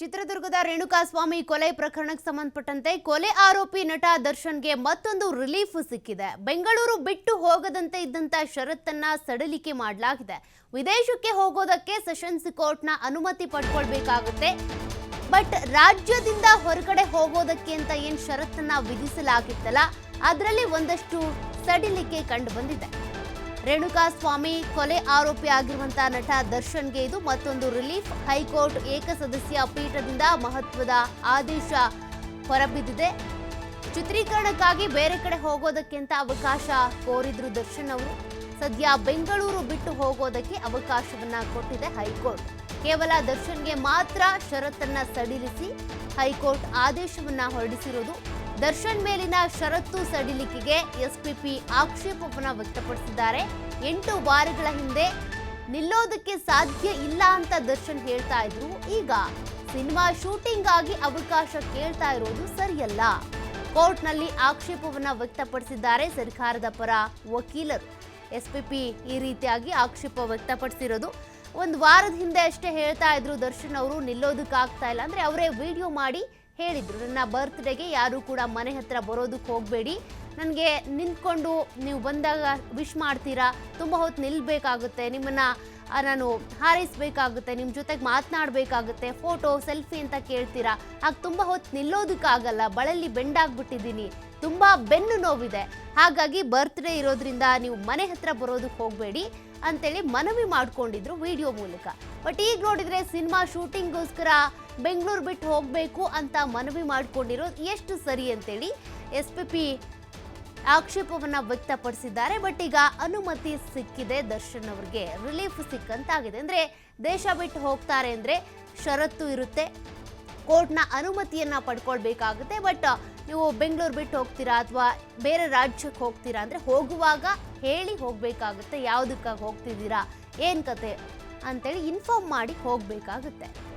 ಚಿತ್ರದುರ್ಗದ ರೇಣುಕಾಸ್ವಾಮಿ ಕೊಲೆ ಪ್ರಕರಣಕ್ಕೆ ಸಂಬಂಧಪಟ್ಟಂತೆ ಕೊಲೆ ಆರೋಪಿ ನಟ ದರ್ಶನ್ಗೆ ಮತ್ತೊಂದು ರಿಲೀಫ್ ಸಿಕ್ಕಿದೆ. ಬೆಂಗಳೂರು ಬಿಟ್ಟು ಹೋಗದಂತೆ ಇದ್ದಂತ ಷರತ್ತನ್ನ ಸಡಿಲಿಕೆ ಮಾಡಲಾಗಿದೆ. ವಿದೇಶಕ್ಕೆ ಹೋಗೋದಕ್ಕೆ ಸೆಷನ್ಸ್ ಕೋರ್ಟ್ನ ಅನುಮತಿ ಪಡ್ಕೊಳ್ಬೇಕಾಗುತ್ತೆ. ಬಟ್ ರಾಜ್ಯದಿಂದ ಹೊರಗಡೆ ಹೋಗೋದಕ್ಕೆ ಅಂತ ಏನು ಷರತ್ತನ್ನ ವಿಧಿಸಲಾಗಿತ್ತಲ್ಲ, ಅದರಲ್ಲಿ ಒಂದಷ್ಟು ಸಡಿಲಿಕೆ ಕಂಡು ಬಂದಿದೆ. ರೇಣುಕಾಸ್ವಾಮಿ ಕೊಲೆ ಆರೋಪಿ ಆಗಿರುವಂತಹ ನಟ ದರ್ಶನ್ಗೆ ಇದು ಮತ್ತೊಂದು ರಿಲೀಫ್. ಹೈಕೋರ್ಟ್ ಏಕಸದಸ್ಯ ಪೀಠದಿಂದ ಮಹತ್ವದ ಆದೇಶ ಹೊರಬಿದ್ದಿದೆ. ಚಿತ್ರೀಕರಣಕ್ಕಾಗಿ ಬೇರೆ ಕಡೆ ಹೋಗೋದಕ್ಕಿಂತ ಅವಕಾಶ ಕೋರಿದ್ರು ದರ್ಶನ್ ಅವರು. ಸದ್ಯ ಬೆಂಗಳೂರು ಬಿಟ್ಟು ಹೋಗೋದಕ್ಕೆ ಅವಕಾಶವನ್ನ ಕೊಟ್ಟಿದೆ ಹೈಕೋರ್ಟ್. ಕೇವಲ ದರ್ಶನ್ಗೆ ಮಾತ್ರ ಷರತ್ತನ್ನ ಸಡಿಲಿಸಿ ಹೈಕೋರ್ಟ್ ಆದೇಶವನ್ನ ಹೊರಡಿಸಿರೋದು ದರ್ಶನ್ ಮೇಲಿನ ಷರತ್ತು ಸಡಿಲಿಕೆಗೆ ಎಸ್ಪಿಪಿ ಆಕ್ಷೇಪವನ್ನ ವ್ಯಕ್ತಪಡಿಸಿದ್ದಾರೆ. ಎಂಟು ವಾರಗಳ ಹಿಂದೆ ನಿಲ್ಲೋದಕ್ಕೆ ಸಾಧ್ಯ ಇಲ್ಲ ಅಂತ ದರ್ಶನ್ ಹೇಳ್ತಾ ಇದ್ರು. ಈಗ ಸಿನಿಮಾ ಶೂಟಿಂಗ್ ಆಗಿ ಅವಕಾಶ ಕೇಳ್ತಾ ಇರೋದು ಸರಿಯಲ್ಲ. ಕೋರ್ಟ್ನಲ್ಲಿ ಆಕ್ಷೇಪವನ್ನ ವ್ಯಕ್ತಪಡಿಸಿದ್ದಾರೆ ಸರ್ಕಾರದ ಪರ ವಕೀಲರು. ಎಸ್ಪಿಪಿ ಈ ರೀತಿಯಾಗಿ ಆಕ್ಷೇಪ ವ್ಯಕ್ತಪಡಿಸಿರೋದು. ಒಂದು ವಾರದ ಹಿಂದೆ ಅಷ್ಟೇ ಹೇಳ್ತಾ ಇದ್ರು ದರ್ಶನ್ ಅವರು, ನಿಲ್ಲೋದಕ್ಕಾಗ್ತಾ ಇಲ್ಲ. ಅಂದ್ರೆ ಅವರೇ ವಿಡಿಯೋ ಮಾಡಿ ಹೇಳಿದ್ರು. ನನ್ನ ಬರ್ತ್ಡೇಗೆ ಯಾರು ಕೂಡ ಮನೆ ಹತ್ರ ಬರೋದಕ್ಕೆ ಹೋಗಬೇಡಿ. ನನಗೆ ನಿಂತ್ಕೊಂಡು ನೀವು ಬಂದಾಗ ವಿಶ್ ಮಾಡ್ತೀರಾ? ತುಂಬ ಹೊತ್ತು ನಿಲ್ಲಬೇಕಾಗುತ್ತೆ ನಿಮ್ಮನ್ನ ನಾನು ಹಾರೈಸ್ಬೇಕಾಗುತ್ತೆ ನಿಮ್ಮ ಜೊತೆಗೆ ಮಾತನಾಡಬೇಕಾಗುತ್ತೆ, ಫೋಟೋ, ಸೆಲ್ಫಿ ಅಂತ ಕೇಳ್ತೀರಾ? ಹಾಗೆ ತುಂಬ ಹೊತ್ತು ನಿಲ್ಲೋದಕ್ಕಾಗಲ್ಲ ಬಳಲಿ ಬೆಂಡಾಗ್ಬಿಟ್ಟಿದ್ದೀನಿ. ತುಂಬ ಬೆನ್ನು ನೋವಿದೆ. ಹಾಗಾಗಿ ಬರ್ತ್ಡೇ ಇರೋದ್ರಿಂದ ನೀವು ಮನೆ ಹತ್ರ ಬರೋದಕ್ಕೆ ಹೋಗಬೇಡಿ ಅಂತೇಳಿ ಮನವಿ ಮಾಡಿಕೊಂಡಿದ್ರು ವಿಡಿಯೋ ಮೂಲಕ. ಬಟ್ ಈಗ ನೋಡಿದರೆ ಸಿನಿಮಾ ಶೂಟಿಂಗ್ಗೋಸ್ಕರ ಬೆಂಗಳೂರು ಬಿಟ್ಟು ಹೋಗಬೇಕು ಅಂತ ಮನವಿ ಮಾಡಿಕೊಂಡಿರೋದು ಎಷ್ಟು ಸರಿ ಅಂತೇಳಿ ಎಸ್ ಪಿ ಪಿ ಆಕ್ಷೇಪವನ್ನ ವ್ಯಕ್ತಪಡಿಸಿದ್ದಾರೆ. ಬಟ್ ಈಗ ಅನುಮತಿ ಸಿಕ್ಕಿದೆ. ದರ್ಶನ್ ಅವರಿಗೆ ರಿಲೀಫ್ ಸಿಕ್ಕಂತಾಗಿದೆ. ಅಂದ್ರೆ ದೇಶ ಬಿಟ್ಟು ಹೋಗ್ತಾರೆ ಅಂದ್ರೆ ಷರತ್ತು ಇರುತ್ತೆ. ಕೋರ್ಟ್ನ ಅನುಮತಿಯನ್ನ ಪಡ್ಕೊಳ್ಬೇಕಾಗುತ್ತೆ. ಬಟ್ ನೀವು ಬೆಂಗಳೂರು ಬಿಟ್ಟು ಹೋಗ್ತೀರಾ ಅಥವಾ ಬೇರೆ ರಾಜ್ಯಕ್ಕೆ ಹೋಗ್ತೀರಾ ಅಂದ್ರೆ ಹೋಗುವಾಗ ಹೇಳಿ ಹೋಗಬೇಕಾಗುತ್ತೆ. ಯಾವುದಕ್ಕಾಗಿ ಹೋಗ್ತಿದ್ದೀರಾ? ಏನ್ ಕತೆ? ಅಂತೇಳಿ ಇನ್ಫಾರ್ಮ್ ಮಾಡಿ ಹೋಗ್ಬೇಕಾಗುತ್ತೆ.